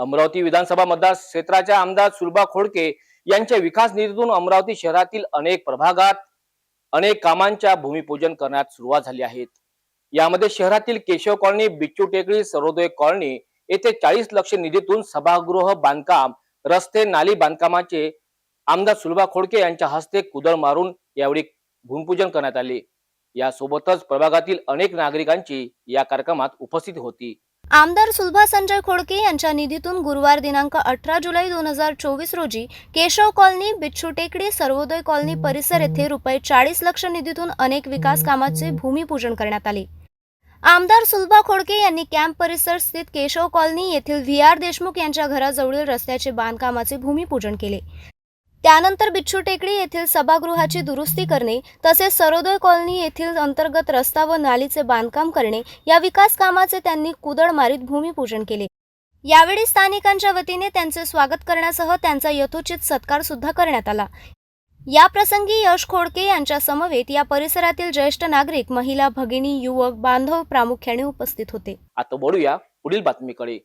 अमरावती विधानसभा मतदार क्षेत्राच्या आमदार सुलभा खोडके यांच्या विकास निधीतून अमरावती शहरातील अनेक प्रभागात अनेक कामांच्या भूमिपूजन करण्यात सुरुवात झाली आहेत. यामध्ये शहरातील केशव कॉलनी बिच्चू टेकडी सर्वोदय कॉलनी येथे चाळीस लक्ष निधीतून सभागृह बांधकाम रस्ते नाली बांधकामाचे आमदार सुलभा खोडके यांच्या हस्ते कुदळ मारून यावेळी भूमिपूजन करण्यात आले. यासोबतच प्रभागातील अनेक नागरिकांची या कार्यक्रमात उपस्थिती होती. आमदार सुलभा संजय खोडके यांच्या निधीतून गुरुवार दिनांक अठरा जुलै दोन हजार चोवीस रोजी केशव कॉलनी बिच्छू टेकडी सर्वोदय कॉलनी परिसर येथे रुपये चाळीस लक्ष निधीतून अनेक विकास कामाचे भूमिपूजन करण्यात आले. आमदार सुलभा खोडके यांनी कॅम्प परिसर स्थित केशव कॉलनी येथील व्ही आर देशमुख यांच्या घराजवळील रस्त्याचे बांधकामाचे भूमिपूजन केले. त्यानंतर बिच्छू टेकडी येथील सभागृहाची दुरुस्ती करणे तसेच सरोदय कॉलनी येथील अंतर्गत रस्ता व नालीचे बांधकाम करणे या विकास कामाचे त्यांनी कुदळ मारीत भूमिपूजन केले. यावेळी स्थानिकांच्या वतीने त्यांचे स्वागत करण्यासह त्यांचा यथोचित सत्कार सुद्धा करण्यात आला. या प्रसंगी यश खोडके यांच्या समवेत या परिसरातील ज्येष्ठ नागरिक महिला भगिनी युवक बांधव प्रामुख्याने उपस्थित होते. आता बोलूया पुढील बातमीकडे.